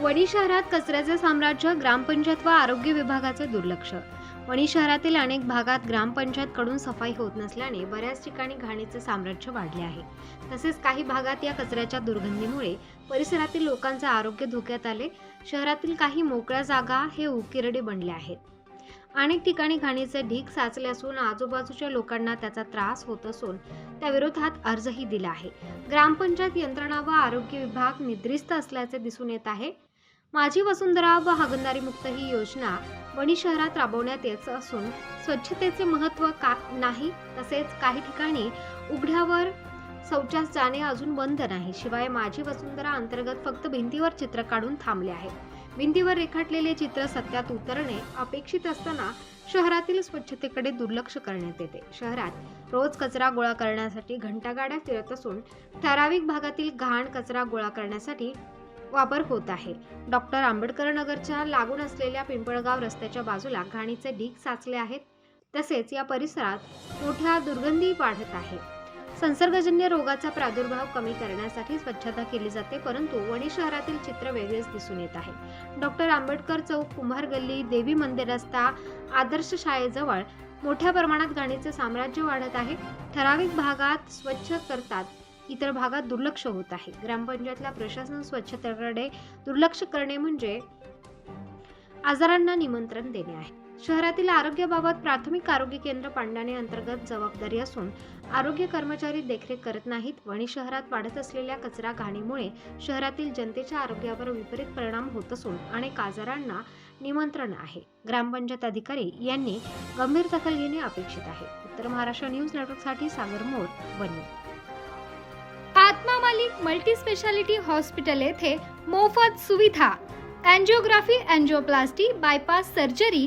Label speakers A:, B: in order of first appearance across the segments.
A: वणी शहरात कचऱ्याचे साम्राज्य ग्रामपंचायत व आरोग्य विभागाचे दुर्लक्ष. वणी शहरातील अनेक भागात ग्रामपंचायतकडून सफाई होत नसल्याने बऱ्याच ठिकाणी घाणीचे साम्राज्य वाढले आहे. तसेच काही भागात या कचऱ्याच्या दुर्गंधीमुळे परिसरातील लोकांचे आरोग्य धोक्यात आले. शहरातील काही मोकळ्या जागा हे उकिरडे बनले आहेत. अनेक ठिकाणी घाणीचे ढीग साचले असून आजूबाजूच्या लोकांना त्याचा त्रास होत असून त्याविरोधात अर्जही दिला आहे. ग्रामपंचायत यंत्रणा व आरोग्य विभाग निद्रिस्त असल्याचे दिसून येत आहे. माझी वसुंधरा व हागणदारी मुक्त ही योजना वणी शहरात राबवण्यात येत असून स्वच्छतेचे महत्त्व का नाही तसेच काही ठिकाणी उघड्यावर शौचास जाणे अजून बंद नाही. शिवाय माझी वसुंधरा अंतर्गत फक्त भिंतीवर चित्र काढून थांबले आहे भिंतीवर रेखाटलेले चित्र सत्यात उतरणे अपेक्षित असताना शहरातील स्वच्छतेकडे दुर्लक्ष करण्यात येते. शहरात रोज कचरा गोळा करण्यासाठी घंटागाड्या फिरत असून ठराविक भागातील घाण कचरा गोळा करण्यासाठी वापर होत आहे. डॉक्टर आंबेडकर नगरच्या लागून असलेल्या पिंपळगाव रस्त्याच्या बाजूला घाणीचे ढीग साचले आहेत. तसेच या परिसरात मोठ्या दुर्गंधी वाढत आहे. संसर्गजन्य रोगाचा प्रादुर्भाव कमी करण्यासाठी स्वच्छता केली जाते परंतु वणी शहरातील चित्र वेगळेच दिसून येत आहे. डॉक्टर आंबेडकर चौक कुंभार गल्ली देवी मंदिर रस्ता आदर्श शाळेजवळ मोठ्या प्रमाणात गाणीचे साम्राज्य वाढत आहे. ठराविक भागात स्वच्छ करतात इतर भागात दुर्लक्ष होत आहे. ग्रामपंचायतला प्रशासन स्वच्छतेकडे दुर्लक्ष करणे म्हणजे आजारांना निमंत्रण देणे आहे. शहरातील आरोग्याबाबत प्राथमिक आरोग्य केंद्र पांडणे अंतर्गत जबाबदारी असून आरोग्य कर्मचारी देखरेख करत नाहीत वणी शहरात वाढत असलेल्या कचरा घाणीमुळे शहरातील जनतेच्या आरोग्यावर विपरीत परिणाम होत असून अनेक आजारांना निमंत्रण आहे. ग्रामपंचायत अधिकारी यांनी गंभीर दखल घेणे अपेक्षित आहे. उत्तर महाराष्ट्र न्यूज नेटवर्कसाठी Sagar More Wani.
B: Atma Malik multi speciality hospital येथे मोफत सुविधा angiography angioplasty bypass surgery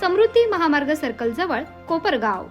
B: Samruddhi Mahamarg circle जवळ कोपरगाव.